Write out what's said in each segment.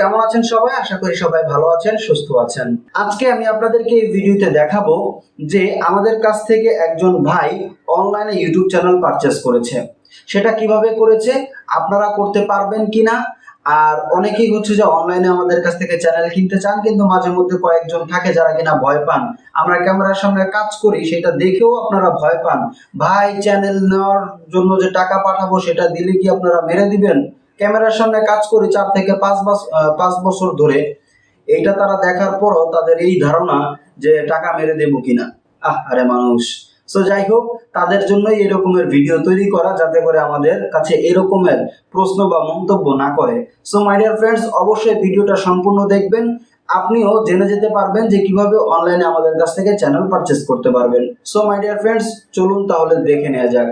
কেমন আছেন সবাই? আশা করি সবাই ভালো আছেন, সুস্থ আছেন। আজকে আমি আপনাদেরকে এই ভিডিওতে দেখাবো যে আমাদের কাছ থেকে একজন ভাই অনলাইনে ইউটিউব চ্যানেল পারচেস করেছে। সেটা কীভাবে করেছে, আপনারা করতে পারবেন কিনা, আর অনেকেই হচ্ছে যে অনলাইনে আমাদের কাছ থেকে চ্যানেল কিনতে চান, কিন্তু মাঝে মধ্যে কয়েকজন থাকে যারা কিনা ভয় পান। আমরা ক্যামেরার সামনে কাজ করি, সেটা দেখেও আপনারা ভয় পান। ভাই চ্যানেল নেওয়ার জন্য যে টাকা পাঠাবো, সেটা দিলে কি আপনারা মেরে দিবেন? ক্যামেরার সামনে কাজ করি চার থেকে পাঁচ বছর পাঁচ বছর ধরে। এইটা তারা দেখার পরও তাদের এই ধারণা যে টাকা মেরে দেবো কিনা। আহ, আরে মানুষ। সো যাই হোক, তাদের জন্যই এরকমের ভিডিও তৈরি করা যাতে করে আমাদের কাছে এরকমের প্রশ্ন বা মন্তব্য না করে। সো মাই ডিয়ার ফ্রেন্ডস অবশ্যই ভিডিওটা সম্পূর্ণ দেখবেন। আপনিও জেনে যেতে পারবেন যে কীভাবে অনলাইনে আমাদের কাছ থেকে চ্যানেল পারচেস করতে পারবেন। সো মাই ডিয়ার ফ্রেন্ডস চলুন তাহলে দেখে নেওয়া যাক।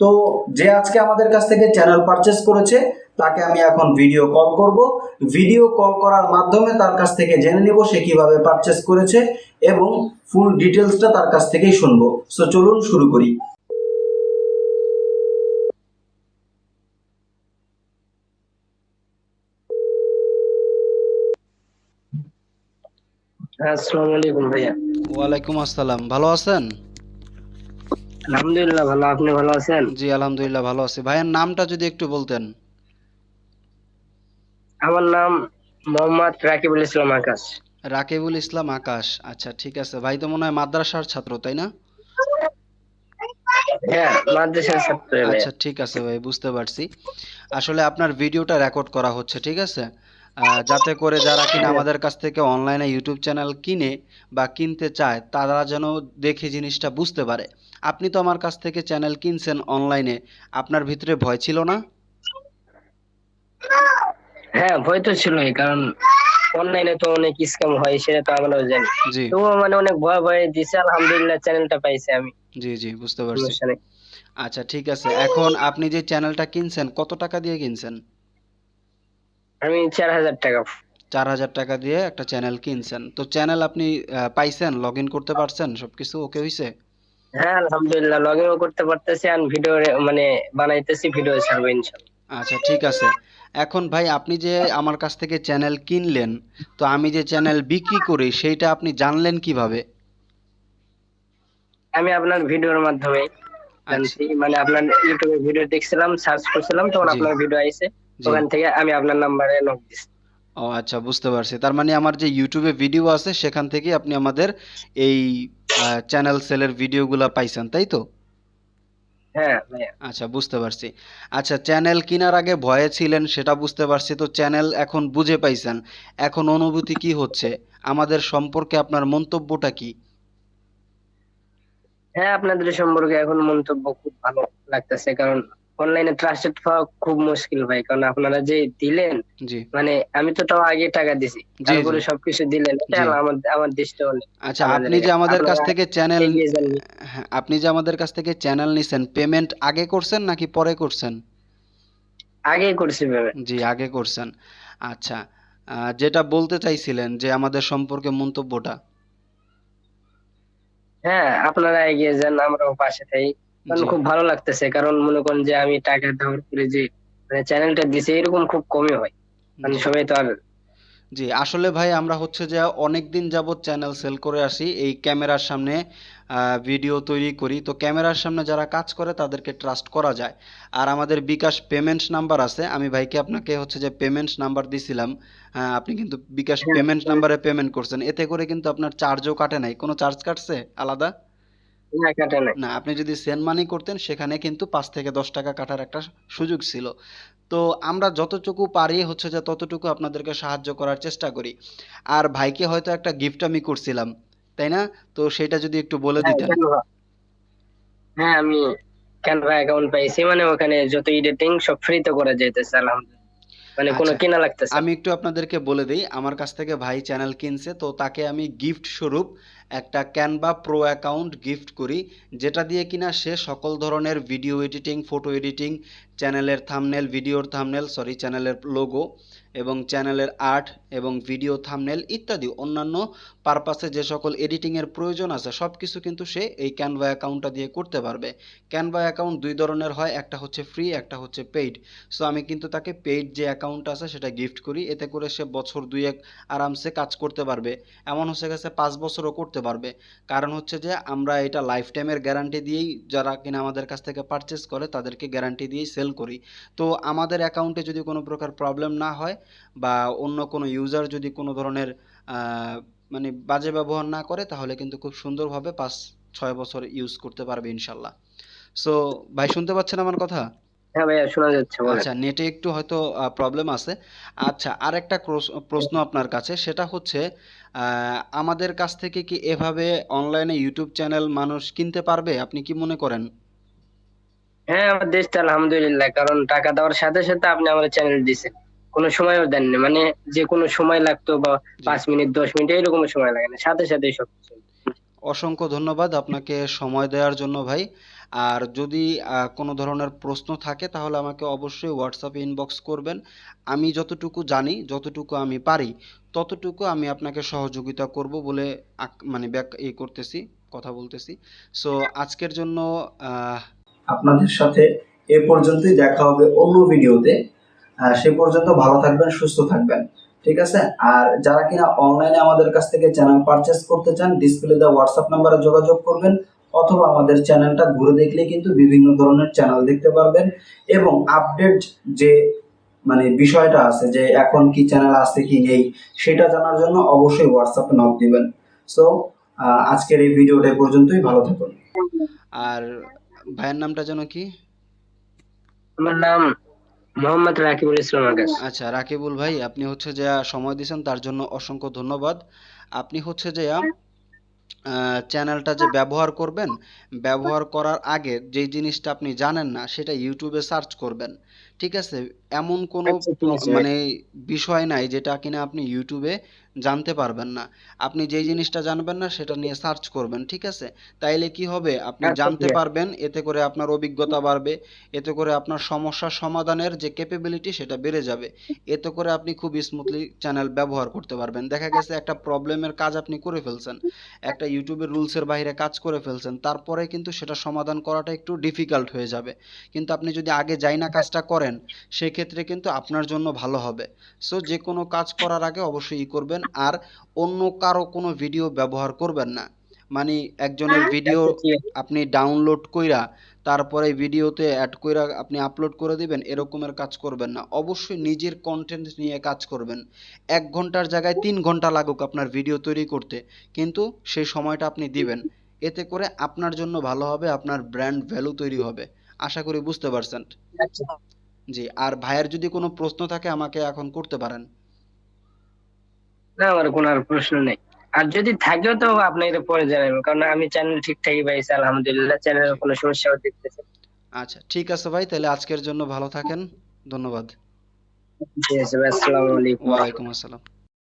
তো যে আজকে আমাদের কাছ থেকে চ্যানেল পারচেস করেছে তাকে আমি এখন ভিডিও কল করব। ভিডিও কল করার মাধ্যমে তার কাছ থেকে জেনে নিব সে কীভাবে পারচেস করেছে এবং ফুল ডিটেলসটা তার কাছ থেকেই শুনব। সো চলুন শুরু করি। হ্যাঁ আসসালামু আলাইকুম ভাইয়া। ওয়ালাইকুম আসসালাম। ভালো আছেন? আলহামদুলিল্লাহ ভালো। আপনি ভালো আছেন? জি আলহামদুলিল্লাহ ভালো আছি। ভাইয়ের নামটা যদি একটু বলতেন। আমার নাম মোহাম্মদ রাকিবুল ইসলাম আকাশ। রাকিবুল ইসলাম আকাশ। আচ্ছা ঠিক আছে। ভাই তো মনে হয় মাদ্রাসার ছাত্র তাই না? হ্যাঁ মাদ্রাসার ছাত্র। আচ্ছা ঠিক আছে ভাই বুঝতে পারছি। আসলে আপনার ভিডিওটা রেকর্ড করা হচ্ছে ঠিক আছে? যাতে করে যারা কিনা আমাদের কাছ থেকে অনলাইনে ইউটিউব চ্যানেল কিনে বা কিনতে চায় তারা যেন দেখে জিনিসটা বুঝতে পারে। আপনি তো আমার কাছ থেকে চ্যানেল কিনছেন অনলাইনে আপনার ভিতরে ভয় ছিল না? হ্যাঁ ভয় তো ছিলই কারণ অনলাইনে তো অনেক স্ক্যাম হয় সেটা তো আমরাও জানি। জি। তবুও মানে অনেক ভয় ভয় দিছে আলহামদুলিল্লাহ চ্যানেলটা পাইছি আমি। জি জি বুঝতে পারছি। আচ্ছা ঠিক আছে। এখন আপনি যে চ্যানেলটা কিনছেন কত টাকা দিয়ে কিনছেন? আমি চার হাজার টাকা। চার হাজার টাকা দিয়ে একটা চ্যানেল কিনছেন। তো চ্যানেল আপনি পাইছেন লগ ইন করতে পারছেন সবকিছু ওকে হয়েছে হ্যাঁ আলহামদুলিল্লাহ লগ ইনও করতে পারতেছি আর ভিডিও মানে বানাইতেছি ভিডিও ছাড়বো ইনশাল্লাহ আচ্ছা ঠিক আছে। এখন ভাই আপনি যে আমার কাছ থেকে চ্যানেল কিনলেন তো আমি যে চ্যানেল বিক্রি করি সেইটা আপনি জানলেন কীভাবে? আমি আপনার ভিডিওর মাধ্যমে জানছি মানে আপনার ইউটিউবে ভিডিও দেখছিলাম সার্চ করছিলাম তখন আপনার ভিডিও আইছে। ওখান থেকে আমি আপনার নাম্বারে নক দিছি। ও আচ্ছা বুঝতে পারছি। তার মানে আমার যে ইউটিউবে ভিডিও আছে সেখান থেকে আপনি আমাদের এই চ্যানেল সেলের ভিডিওগুলো পাইছেন তাই তো? হ্যাঁ আচ্ছা বুঝতে পারছি। আচ্ছা চ্যানেল কেনার আগে ভয়ে ছিলেন সেটা বুঝতে পারছি। তো চ্যানেল এখন বুঝে পাইছেন। এখন অনুভূতি কি হচ্ছে? আমাদের সম্পর্কে আপনার মন্তব্যটা কি? হ্যাঁ আপনাদের সম্পর্কে এখন মন্তব্য খুব ভালো লাগতেছে। কারণ অনলাইনে ট্রাস্টেড পাওয়া খুব মুশকিল ভাই কারণ আপনারা যে দিলেন মানে আমি তো তাও আগে টাকা দিছি। তারপরে সবকিছু দিলেন আমার আমার দৃষ্টি অনেক আচ্ছা আপনি যে আমাদের কাছ থেকে চ্যানেল হ্যাঁ, আপনি যে আমাদের কাছ থেকে চ্যানেল নিছেন পেমেন্ট আগে করছেন নাকি পরে করছেন? আগেই করছি ভেবে জি আগে করছেন। আচ্ছা যেটা বলতে চাইছিলেন যে আমাদের সম্পর্কে মন্তব্যটা। হ্যাঁ আপনারা এগিয়ে যান আমরাও পাশে থাকি। কারণ খুব ভালো লাগতেছে কারণ মনে করেন যে আমি টাকা দেওয়ার পরে যে মানে চ্যানেলটা দিছে এরকম খুব কমই হয়। মানে সবাই তো আর জি আসলে ভাই আমরা হচ্ছে যে অনেক দিন যাবত চ্যানেল সেল করে আসি এই ক্যামেরার সামনে ভিডিও তৈরি করি। তো ক্যামেরার সামনে যারা কাজ করে তাদেরকে ট্রাস্ট করা যায়। আর আমাদের বিকাশ পেমেন্ট নাম্বার আছে আমি ভাইকে আপনাকে হচ্ছে যে পেমেন্ট নাম্বার দিছিলাম। আপনি কিন্তু বিকাশ পেমেন্ট হ্যাঁ। নাম্বারে পেমেন্ট করছেন। এতে করে কিন্তু আপনার চার্জও কাটে নাই। কোনো চার্জ কাটছে? আলাদা? না কাটে নাই। না আপনি যদি সেন্ড মানি করতেন সেখানে কিন্তু পাঁচ থেকে দশ টাকা কাটার একটা সুযোগ ছিল। তো আমরা যতটুকু পারি হচ্ছে যে ততটুকু আপনাদেরকে সাহায্য করার চেষ্টা করি। আর ভাইকে হয়তো একটা গিফট আমি করছিলাম তাই না? তো সেটা যদি একটু বলে হ্যাঁ দিতেন। হ্যাঁ আমি ক্যানভা অ্যাকাউন্ট পাইছি? মানে ওখানে যত এডিটিং সব ফ্রিতে করা যাইতেছে আলহামদুলিল্লাহ। মানে কোনো আচ্ছা। কেনা লাগতেছে না। আমি একটু আপনাদেরকে বলে দিই। আমার কাছ থেকে ভাই চ্যানেল কিনছে তো তাকে আমি গিফট স্বরূপ একটা ক্যানভা প্রো অ্যাকাউন্ট গিফট করি, যেটা দিয়ে কিনা সে সকল ধরনের ভিডিও এডিটিং ফটো এডিটিং চ্যানেলের থামনেল ভিডিওর থামনেল সরি চ্যানেলের লোগো এবং চ্যানেলের আর্ট এবং ভিডিও, থামনেল ইত্যাদি অন্যান্য পারপাসে যে সকল এডিটিংয়ের প্রয়োজন আছে সব কিছু কিন্তু সে এই ক্যানভা অ্যাকাউন্টটা দিয়ে করতে পারবে। ক্যানভা অ্যাকাউন্ট দুই ধরনের হয়, একটা হচ্ছে ফ্রি একটা হচ্ছে পেইড সো আমি কিন্তু তাকে পেইড যে অ্যাকাউন্ট আছে, সেটা গিফট করি। এতে করে সে বছর দুই এক আরামসে কাজ করতে পারবে। এমন হচ্ছে গেছে পাঁচ বছরও করতে পারবে। কারণ হচ্ছে যে, আমরা এটা লাইফ টাইমের গ্যারান্টি দিয়েই যারা কিনা আমাদের কাছ থেকে পারচেস করে, তাদেরকে গ্যারান্টি দিয়েই সেল করি। তো, আমাদের অ্যাকাউন্টে যদি কোনো প্রকার প্রবলেম না হয় বা অন্য কোনো ইউজার যদি কোনো ধরনের মানে বাজে ব্যবহার না করে তাহলে কিন্তু খুব সুন্দরভাবে পাঁচ ছয় বছর ইউজ করতে পারবে ইনশাল্লাহ। সো ভাই শুনতে পাচ্ছেন আমার কথা? হ্যাঁ ভাইয়া শোনা যাচ্ছে আচ্ছা নেটে একটু হয়তো প্রবলেম আছে। আচ্ছা আরেকটা ক্রোস- প্রশ্ন আপনার কাছে সেটা হচ্ছে আহ, আমাদের কাছ থেকে কি এভাবে অনলাইনে ইউটিউব চ্যানেল মানুষ কিনতে পারবে? আপনি কি মনে করেন? হ্যাঁ আমার দেশটা আলহামদুলিল্লাহ কারণ টাকা দেওয়ার সাথে সাথে আপনি আমার চ্যানেল দিছেন। কোনো সময়ও দেননি। মানে যে কোনো সময় লাগতো বা পাঁচ মিনিট দশ মিনিট এরকম সময় লাগে না। সাথে সাথে সব কিছু। অসংখ্য ধন্যবাদ আপনাকে সময় দেওয়ার জন্য ভাই। আর যদি কোনো ধরনের প্রশ্ন থাকে তাহলে আমাকে অবশ্যই হোয়াটসঅ্যাপে ইনবক্স করবেন। আমি যতটুকু জানি যতটুকু আমি পারি ততটুকু আমি আপনাকে সহযোগিতা করব বলে মানে ব্যাক এই করতেছি কথা বলতেছি। সো আজকের জন্য আহ, আপনাদের সাথে এ পর্যন্তই দেখা হবে অন্য ভিডিওতে সে পর্যন্ত ভালো থাকবেন সুস্থ থাকবেন। ঠিক আছে? আর যারা কিনা অনলাইনে আমাদের কাছ থেকে চ্যানেল পারচেস করতে চান ডিসপ্লে দা হোয়াটসঅ্যাপ নাম্বারে যোগাযোগ করবেন অথবা আমাদের চ্যানেলটা ঘুরে দেখলে কিন্তু বিভিন্ন ধরনের চ্যানেল দেখতে পারবেন। এবং আপডেট যে মানে বিষয়টা আছে যে এখন কি চ্যানেল আছে কি নেই সেটা জানার জন্য অবশ্যই হোয়াটসঅ্যাপে নক দিবেন। সো আজকের এই ভিডিওটা এ পর্যন্তই। ভালো থাকুন। আর ভাইয়ের নামটা যেন কি? আমার নাম মোহাম্মদ রাকিবুল ইসলাম আগাস আচ্ছা রাকিবুল ভাই, আপনি হচ্ছে যে সময় দিয়েছেন, তার জন্য অসংখ্য ধন্যবাদ। আপনি হচ্ছে যে চ্যানেলটা যে ব্যবহার করবেন, ব্যবহার করার আগে যেই জিনিসটা আপনি জানেন না, সেটা ইউটিউবে সার্চ করবেন। ঠিক আছে? এমন কোনো আচ্ছা। মানে বিষয় নাই যেটা কিনা আপনি ইউটিউবে জানতে পারবেন না। আপনি যেই জিনিসটা জানবেন না সেটা নিয়ে সার্চ করবেন ঠিক আছে? তাইলে কি হবে? আপনি আচ্ছা, জানতে পারবেন এতে করে আপনার অভিজ্ঞতা বাড়বে এতে করে আপনার সমস্যা সমাধানের যে ক্যাপেবিলিটি সেটা বেড়ে যাবে। এতে করে আপনি খুব স্মুথলি চ্যানেল ব্যবহার করতে পারবেন। দেখা গেছে একটা প্রবলেমের কাজ আপনি করে ফেলছেন। একটা ইউটিউবের রুলসের বাইরে কাজ করে ফেলছেন। তারপরে কিন্তু সেটা সমাধান করাটা একটু ডিফিকাল্ট হয়ে যাবে। কিন্তু আপনি যদি আগে যাই না কাজটা করেন সেক্ষেত্রে কিন্তু আপনার জন্য ভালো হবে। সো যে কোনো কাজ করার আগে অবশ্যই ই করবেন। আর অন্য কারও কোনো ভিডিও ব্যবহার করবেন না। মানে একজনের ভিডিও আছে। আপনি ডাউনলোড কইরা তারপরে ভিডিওতে অ্যাড কইরা আপনি আপলোড করে দিবেন এরকমের কাজ করবেন না। অবশ্যই নিজের কন্টেন্ট নিয়ে কাজ করবেন। এক ঘণ্টার জায়গায় তিন ঘণ্টা লাগুক আপনার ভিডিও তৈরি করতে কিন্তু সেই সময়টা আপনি দিবেন। এতে করে আপনার জন্য ভালো হবে আপনার ব্র্যান্ড ভ্যালু তৈরি হবে। আশা করি বুঝতে পারছেন। আচ্ছা। জি আর ভাইয়ের যদি কোনো প্রশ্ন থাকে আমাকে এখন করতে পারেন। না আমার কোনো আর প্রশ্ন নেই। আর যদি থাকেও তো আপনাকে পরে জানাবেন কারণ আমি চ্যানেল ঠিকঠাকই পাইছি আলহামদুলিল্লাহ চ্যানেলের কোনো সমস্যাও দেখতেছি না। আচ্ছা ঠিক আছে ভাই তাহলে আজকের জন্য ভালো থাকেন ধন্যবাদ। জি আসসালামু ভাই আসসালামু আলাইকুম। ওয়ালাইকুম আসসালাম।